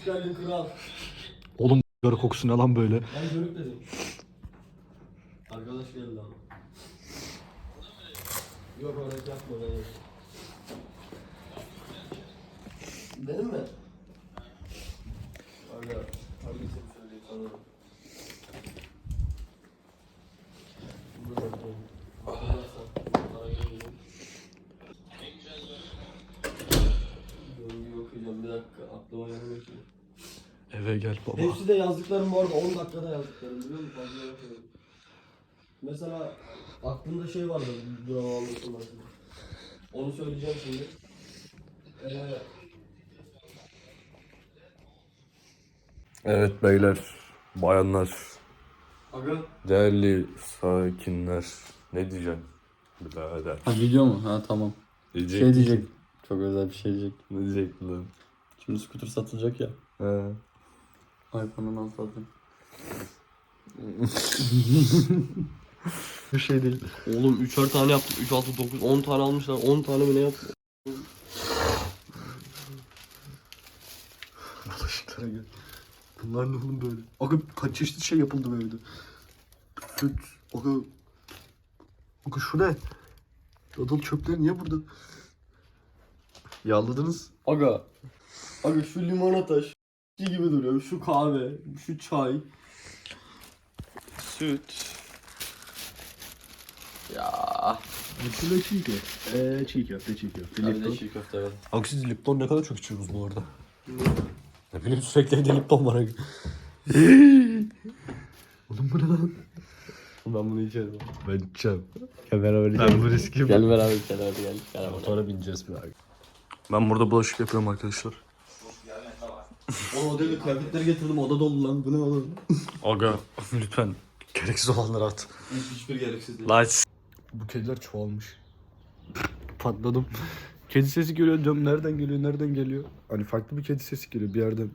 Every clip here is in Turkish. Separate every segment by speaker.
Speaker 1: Hoş geldin kral.
Speaker 2: Oğlum garı kokusu ne lan böyle?
Speaker 1: Ben görük dedim. Arkadaş geldi lan. Yok öyle yapma ben yok. Benim mi? Aga, hangisini söyleyeyim sana? Dur bakayım. Hatırlarsan, sana geleyim. Döngüyü okuyacağım bir dakika aklıma gelmiyor ki.
Speaker 2: Eve gel baba.
Speaker 1: Hepsi de yazdıklarım bu arada 10 dakikada yazdıklarım biliyor musun? Fazla yapıyorum. Mesela aklımda şey vardı drama anlatılması. Onu söyleyeceğim şimdi. Ee,
Speaker 2: Evet beyler, bayanlar,
Speaker 1: aga
Speaker 2: değerli sakinler. Ne diyeceksin? Birader.
Speaker 3: Ha video mu? Ha tamam.
Speaker 2: Diyecek.
Speaker 3: Şey diyecek. Çok özel bir şey diyecek.
Speaker 2: Ne diyecek lan?
Speaker 3: Şimdi scooter satılacak ya.
Speaker 2: He.
Speaker 3: iPhone'un altı aldım.
Speaker 2: Bir şey değil.
Speaker 1: Oğlum 3'er tane yaptım. 3, 6, 9, 10 tane almışlar. 10 tane mi ne yaptım?
Speaker 2: Bulaşıklara gel. Bunlar ne oğlum böyle? Aga kaç çeşit şey yapıldı bu evde. Süt, aga... Aga şu ne? Dadıl çöpleri niye burada? Yağladınız.
Speaker 1: Aga. Aga şu limonata şu gibi duruyor. Şu kahve, şu çay. Süt. Ya.
Speaker 2: Mesela çiğ köfte. Eee çiğ köfte, çiğ köfte.
Speaker 1: De çiğ köfte.
Speaker 2: Abi siz Lipton ne kadar çok içiyorsunuz bu arada? Ne bileyim sürekli evde Lipton var. Oğlum bu ne lan?
Speaker 1: Ben bunu içerim.
Speaker 2: Ben içeceğim.
Speaker 3: Gel beraber
Speaker 2: Ben bu riski
Speaker 3: Gel beraber gel hadi gel. Beraber.
Speaker 2: Motora bineceğiz bir dakika. Ben burada bulaşık yapıyorum arkadaşlar.
Speaker 1: Oğlum odaya kıyafetleri getirdim oda dolu lan. Bu ne oğlum?
Speaker 2: Aga lütfen gereksiz olanları at.
Speaker 1: Hiçbir gereksiz değil.
Speaker 2: Lights. Bu kediler çoğalmış. Patladım. Kedi sesi geliyor diyorum nereden geliyor nereden geliyor. Hani farklı bir kedi sesi geliyor bir yerden.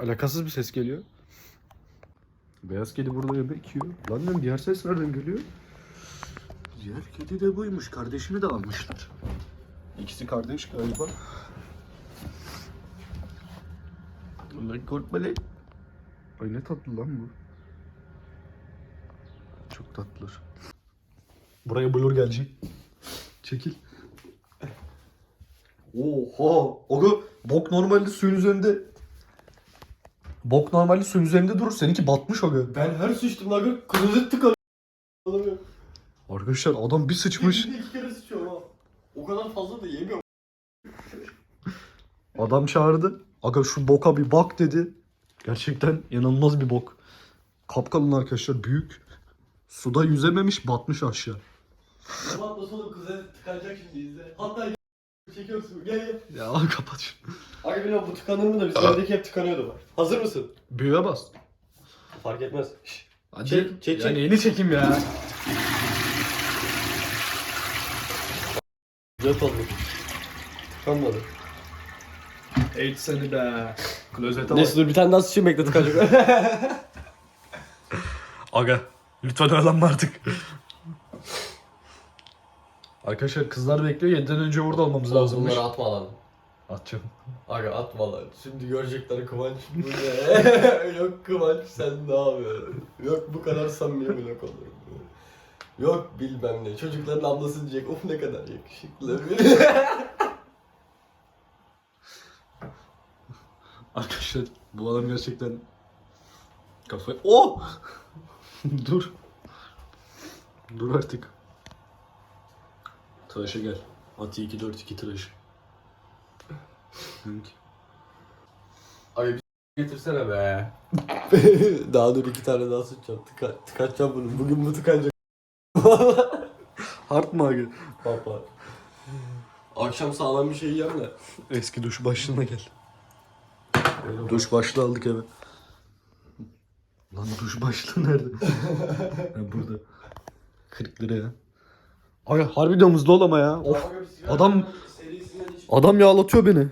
Speaker 2: Alakasız bir ses geliyor. Beyaz kedi burada yemek yiyor. Lan diyorum diğer ses nereden geliyor? Diğer kedi de buymuş. Kardeşini de almışlar. İkisi kardeş galiba. Lan korkma lan. Ay ne tatlı lan bu. Çok tatlılar. Buraya blur gelecek. Çekil. Oha! Aga bok normalde suyun üzerinde Bok normalde suyun üzerinde durur. Seninki batmış aga.
Speaker 1: Ben her sıçtım lan. aga, Klozet tıkalı.
Speaker 2: Arkadaşlar adam bir sıçmış.
Speaker 1: Bir iki kere sıçıyorum ha. O kadar fazla da yemiyorum.
Speaker 2: Adam çağırdı. Aga şu boka bir bak dedi. Gerçekten inanılmaz bir bok. Kapkalın arkadaşlar büyük. Suda yüzememiş batmış aşağı.
Speaker 1: Ulan nasıl olur klozet tıkanacak şimdi izle. Hatta çekiyorsun. Gel gel.
Speaker 2: Ya kapat şunu.
Speaker 1: Aga bilmiyorum bu tıkanır mı da bizim evdeki hep tıkanıyordu bak. Hazır mısın?
Speaker 2: Büyüğe bas.
Speaker 1: Fark etmez. Şşş.
Speaker 2: Hadi.
Speaker 1: Çek, çek,
Speaker 2: Ya
Speaker 1: çek.
Speaker 2: neyini çekeyim ya?
Speaker 1: Güzel oldu. Tıkanmadı.
Speaker 2: Eğit seni be. Klozete
Speaker 1: Neyse dur bir tane daha sıçayım bekle tıkanacak.
Speaker 2: Aga lütfen öğrenme artık. Arkadaşlar kızlar bekliyor. 7'den önce burada olmamız lazımmış.
Speaker 1: Bunları atma lan.
Speaker 2: Atacağım.
Speaker 1: Aga atma lan. Şimdi görecekler Kıvanç bu ne? Yok Kıvanç sen ne yapıyorsun? Yok bu kadar samimi vlog olur? Yok bilmem ne. Çocukların ablası diyecek of ne kadar yakışıklı.
Speaker 2: Arkadaşlar bu adam gerçekten kafayı... Oh! Dur. Dur artık. Tıraşa gel. Ati 242 tıraş.
Speaker 1: Ay bir getirsene be. daha dur iki tane daha sıçacağım. Tıka, tıkatacağım bunu. Bugün bu tıkanacak.
Speaker 2: Hard mı abi?
Speaker 1: Papa. Akşam sağlam bir şey yiyeceğim de.
Speaker 2: Eski duş başlığına gel. Duş başlığı aldık eve. Lan duş başlığı nerede? ha, burada. 40 lira ya. Ay harbi hızlı ol ama ya. Of. Adam- Adam yağlatıyor beni.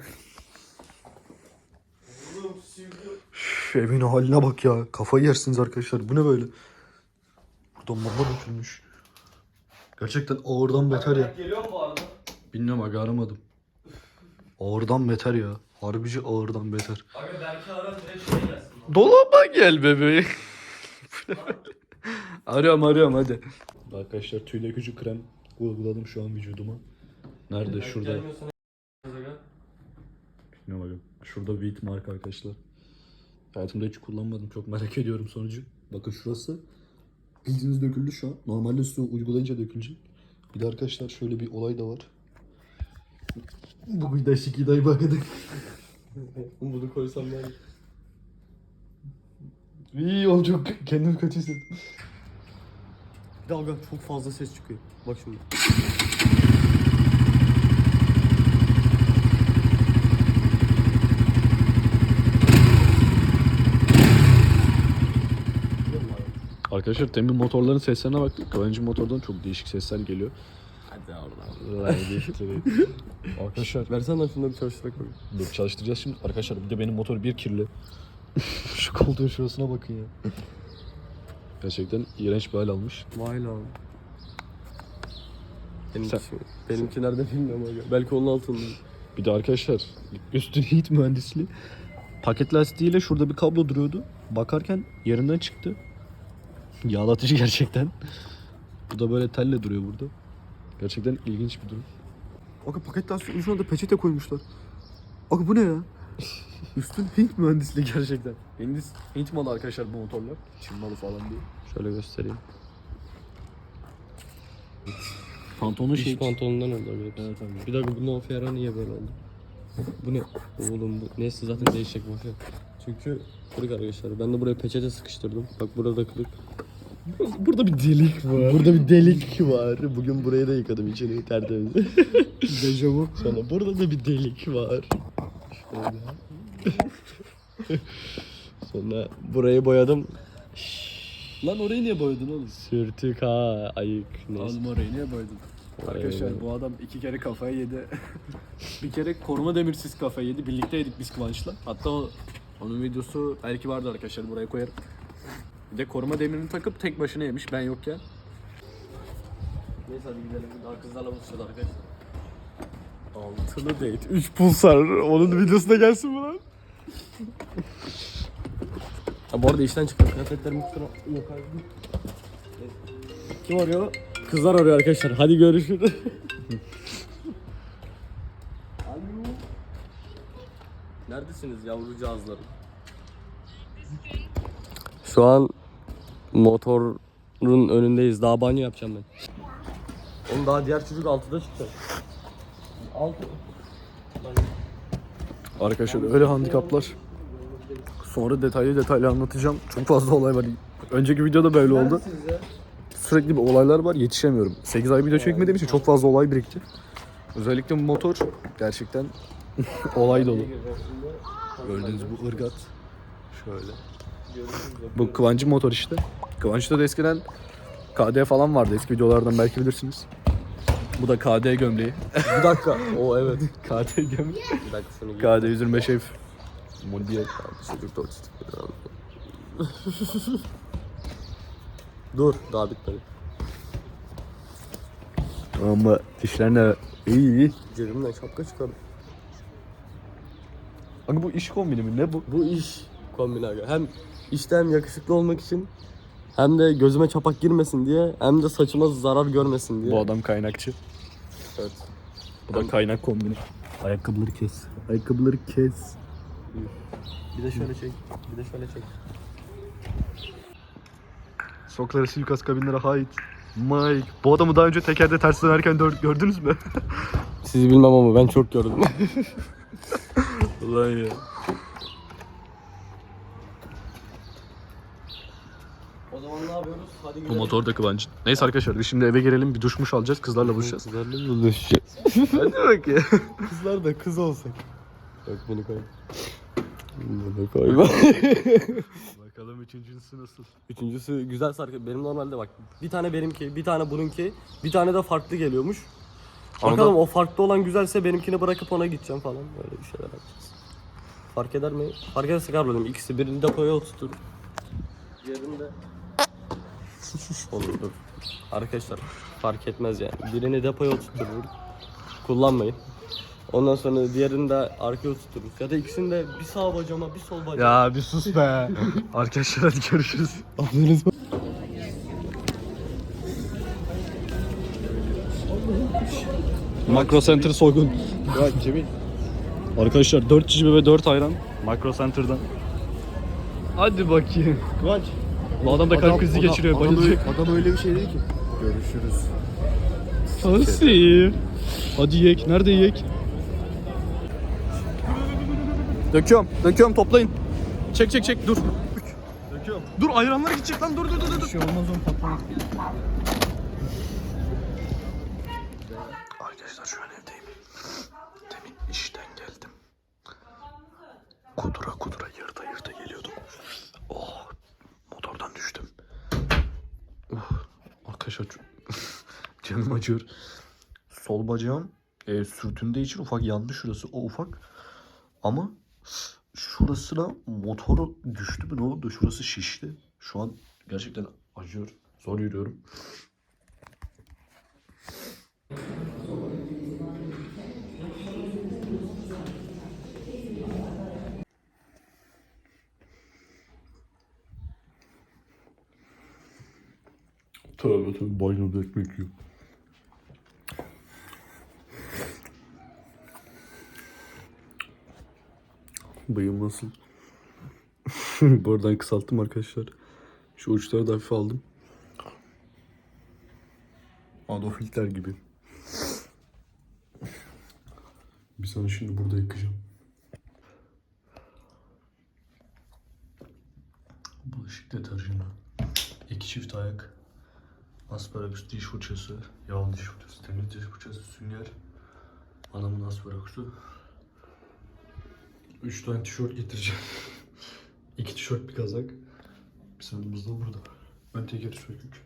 Speaker 2: Üf, evin haline bak ya. Kafayı yersiniz arkadaşlar. Bu ne böyle? Burada mama dökülmüş. Gerçekten ağırdan beter ya. Bilmiyorum aga aramadım. Ağırdan beter ya. Harbici ağırdan beter.
Speaker 4: Abi belki ara direkt şey gelsin.
Speaker 2: Dolaba gel bebeğim. arıyorum arıyorum hadi. Arkadaşlar tüy dökücü krem uyguladım şu an vücuduma. Nerede? Şurada. Ne bakın. Şurada Beat mark arkadaşlar. Hayatımda hiç kullanmadım. Çok merak ediyorum sonucu. Bakın şurası. Bildiğiniz döküldü şu an. Normalde su uygulayınca dökülecek. Bir de arkadaşlar şöyle bir olay da var. Bu da şikidayı bakın.
Speaker 4: Bunu koysam ben.
Speaker 2: İyi oğlum çok kendimi kötü hissettim.
Speaker 1: Dalga çok fazla ses çıkıyor. Bak şimdi.
Speaker 2: Arkadaşlar temin motorların seslerine bak. Kıvancı motordan çok değişik sesler geliyor.
Speaker 1: Hadi oradan.
Speaker 2: Arkadaşlar
Speaker 1: Versene lan şunu da bir çalıştırak koy.
Speaker 2: dur çalıştıracağız şimdi. Arkadaşlar bir de benim motor bir kirli. Şu koltuğun şurasına bakın ya. Gerçekten iğrenç bir hal almış.
Speaker 1: Vay lan. Benimki,
Speaker 2: Sen-
Speaker 1: benimki nerede bilmiyorum aga. Belki onun altında.
Speaker 2: Bir de arkadaşlar üstün heat mühendisliği. Paket lastiğiyle şurada bir kablo duruyordu. Bakarken yerinden çıktı. Yağlatıcı gerçekten. Bu da böyle telle duruyor burada. Gerçekten ilginç bir durum. Aga paket lastiğin ucuna da peçete koymuşlar. Aga bu ne ya? Üstün Hint mühendisliği gerçekten. Hint, Hint malı arkadaşlar bu motorlar. Çin malı falan değil.
Speaker 1: Şöyle göstereyim.
Speaker 2: Pantolonun
Speaker 1: İş
Speaker 2: şey...
Speaker 1: pantolonundan oldu abi.
Speaker 2: Evet abi.
Speaker 1: Bir dakika bu Nofera niye böyle oldu? Bu ne? Oğlum bu neyse zaten değişecek boşver. Çünkü kırık arkadaşlar. Ben de buraya peçete sıkıştırdım. Bak burada kırık.
Speaker 2: Burada bir delik var.
Speaker 1: Burada bir delik var. Bugün burayı da yıkadım içini tertemiz.
Speaker 2: Dejavu.
Speaker 1: Sonra burada da bir delik var. Şöyle. Sonra burayı boyadım.
Speaker 2: Lan orayı niye boyadın oğlum?
Speaker 1: Sürtük ha ayık. Neyse.
Speaker 2: Oğlum orayı niye boyadın? Arkadaşlar
Speaker 1: Aynen.
Speaker 2: bu adam iki kere kafayı yedi. bir kere koruma demirsiz kafayı yedi. Birlikteydik biz Kıvanç'la. Hatta o, onun videosu belki vardı arkadaşlar buraya koyarım. Bir de koruma demirini takıp tek başına yemiş ben yokken.
Speaker 1: Neyse hadi gidelim. Daha kızlarla buluşacağız arkadaşlar.
Speaker 2: Altılı date. 3 pulsar. Onun videosu da gelsin mi lan?
Speaker 1: Ha bu arada işten çıktım. Kıyafetlerimi kusura yok abi. Kim arıyor? Kızlar arıyor arkadaşlar. Hadi görüşürüz. Alo. Neredesiniz yavrucağızlarım? Şu an motorun önündeyiz. Daha banyo yapacağım ben. Oğlum daha diğer çocuk 6'da çıkacak. 6.
Speaker 2: Arkadaşlar öyle handikaplar. Sonra detaylı detaylı anlatacağım. Çok fazla olay var. Önceki videoda böyle oldu. Sürekli bir olaylar var. Yetişemiyorum. 8 ay video çekmediğim için çok fazla olay birikti. Özellikle bu motor gerçekten olay dolu. Gördüğünüz bu ırgat. Şöyle. Bu Kıvancı motor işte. Kıvanç'ta da eskiden KD falan vardı. Eski videolardan belki bilirsiniz. Bu da KD gömleği.
Speaker 1: Bir dakika. O evet.
Speaker 2: KD gömleği.
Speaker 1: Bir dakika.
Speaker 2: KD 125 F. Mondial.
Speaker 1: Dur daha bitmedi.
Speaker 2: Ama dişler ne? İyi iyi.
Speaker 1: Cebimden şapka çıkardım.
Speaker 2: Hani bu iş kombini mi? Ne bu?
Speaker 1: Bu iş kombine aga. Hem işte hem yakışıklı olmak için hem de gözüme çapak girmesin diye hem de saçıma zarar görmesin diye.
Speaker 2: Bu adam kaynakçı.
Speaker 1: Evet.
Speaker 2: Bu da kaynak kombini. Ayakkabıları kes. Ayakkabıları kes.
Speaker 1: Bir de şöyle çek. Bir de şöyle çek.
Speaker 2: Sokrates suikast kabinlere ait. Mike. Bu adamı daha önce tekerde ters dönerken dör- gördünüz mü?
Speaker 1: Sizi bilmem ama ben çok gördüm.
Speaker 2: Ulan ya.
Speaker 1: O zaman ne yapıyoruz? Hadi
Speaker 2: Bu motor da Kıvanç. Neyse arkadaşlar biz şimdi eve girelim bir duşmuş alacağız kızlarla buluşacağız.
Speaker 1: Kızlarla buluşacağız.
Speaker 2: Hadi bak ya.
Speaker 1: Kızlar da kız olsak. Bak bunu koy. Bunu koy.
Speaker 2: Bakalım üçüncüsü nasıl?
Speaker 1: Üçüncüsü güzel sarkı. Benim normalde bak bir tane benimki, bir tane bununki, bir tane de farklı geliyormuş.
Speaker 2: Ama
Speaker 1: Bakalım
Speaker 2: da-
Speaker 1: o farklı olan güzelse benimkini bırakıp ona gideceğim falan. Böyle bir şeyler yapacağız. Fark eder mi? Fark ederse kablolayayım. İkisi birini depoya oturtur. Diğerini de... Olur dur. Arkadaşlar fark etmez yani. Birini depoya oturturum. Kullanmayın. Ondan sonra diğerini de arkaya oturturuz. Ya da ikisini de bir sağ bacağıma bir sol bacağıma.
Speaker 2: Ya bir sus be. Arkadaşlar hadi görüşürüz. Makro Center soygun.
Speaker 5: Ya Cemil.
Speaker 2: Arkadaşlar 4 cibi ve 4 ayran. Makro Center'dan. Hadi bakayım.
Speaker 5: Kıvanç.
Speaker 2: Bu adam da kalp krizi geçiriyor.
Speaker 5: Adam,
Speaker 2: Bayılacak.
Speaker 5: öyle, adam öyle bir şey değil ki. Görüşürüz.
Speaker 2: Nasıl? Hadi yek. Nerede yek? Döküyorum. Döküyorum toplayın. Çek çek çek dur. Döküyorum. Dur ayranlar gidecek lan dur dur dur. dur. şey olmaz onu patlamak. Arkadaşlar şu an evdeyim. Demin işten geldim. Kudura kudura yırta yırta geliyordum. Oh motordan düştüm. Oh, çok- canım acıyor. Sol bacağım e, sürtündüğü için ufak yandı şurası. O ufak. Ama şurasına motoru düştü mü ne oldu? Şurası şişti. Şu an gerçekten acıyor. Zor yürüyorum. Tövbe tövbe banyoda ekmek yiyor. Bıyım nasıl? Buradan kısalttım arkadaşlar. Şu uçları da hafif aldım. Adolf Hitler gibi. Bir sana şimdi burada yıkayacağım. Bulaşık deterjanı. İki çift ayak. Asparagus diş fırçası. Yağlı diş fırçası. Temiz diş fırçası. Sünger. Anamın asparagusu. Üç tane tişört getireceğim. İki tişört bir kazak. Bir sandığımız da burada. Ön tekeri sökük.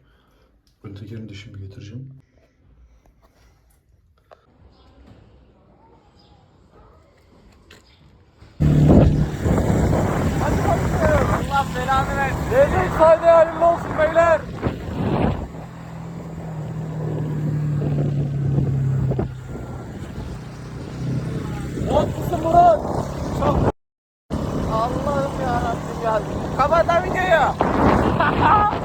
Speaker 2: Ön tekerini de şimdi getireceğim.
Speaker 1: Recep saydı hayırlı olsun beyler. Haklısın Murat. Allah'ım yarabbim ya. Kapat da videoyu.
Speaker 3: Bak